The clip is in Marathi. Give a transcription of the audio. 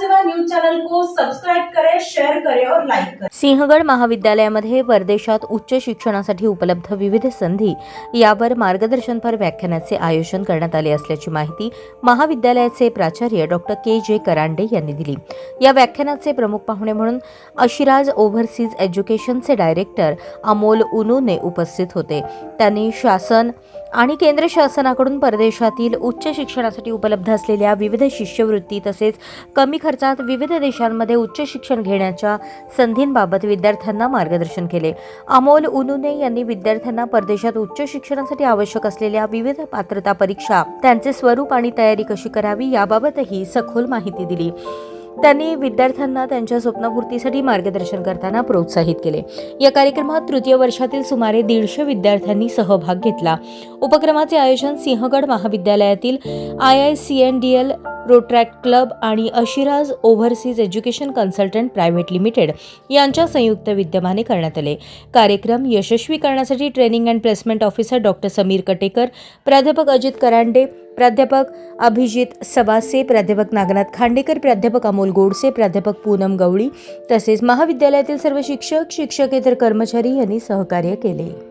सेवा न्यूज चॅनल को सब्सक्राइब करें शेयर करें और लाइक करें. सिंहगड महाविद्यालयामध्ये परदेशात उच्च शिक्षणासाठी उपलब्ध विविध संधी यावर मार्गदर्शनपर व्याख्यानाचे आयोजन करण्यात आले असल्याची माहिती महाविद्यालयाचे प्राचार्य डॉक्टर के. जे. करांडे यांनी दिली. या व्याख्यानाचे प्रमुख पाहुणे म्हणून अशिराज ओव्हरसीज एज्युकेशनचे डायरेक्टर अमोल उनूने उपस्थित होते. त्यांनी शासन आणि केंद्र शासनाकडून परदेशातील उच्च शिक्षणासाठी उपलब्ध असलेल्या विविध शिष्यवृत्ती तसेच कमी खर्चात विविध देशांमध्ये उच्च शिक्षण घेण्याच्या संधींबाबत विद्यार्थ्यांना मार्गदर्शन केले. अमोल उनुने यांनी विद्यार्थ्यांना परदेशात उच्च शिक्षणासाठी आवश्यक असलेल्या विविध पात्रता परीक्षा त्यांचे स्वरूप आणि तयारी कशी करावी याबाबतही सखोल माहिती दिली. त्यांनी विद्यार्थ्यांना त्यांच्या स्वप्नपूर्तीसाठी मार्गदर्शन करताना प्रोत्साहित केले. या कार्यक्रमात तृतीय वर्षातील सुमारे दीडशे विद्यार्थ्यांनी सहभाग घेतला. उपक्रमाचे आयोजन सिंहगड महाविद्यालयातील I I C N D L rotaract club आणि Ashiraj overseas education consultant private limited यांच्या संयुक्त विद्यमाने करण्यात आले. कार्यक्रम यशस्वी करण्यासाठी training and placement officer doctor Sameer Katekar प्राध्यापक अजित करांडे प्राध्यापक अभिजित सवासे प्राध्यापक नागनाथ खांडेकर प्राध्यापक अमोल गोडसे प्राध्यापक पूनम गवळी तसेच महाविद्यालयातील सर्व शिक्षक शिक्षकेतर कर्मचारी यांनी सहकार्य केले.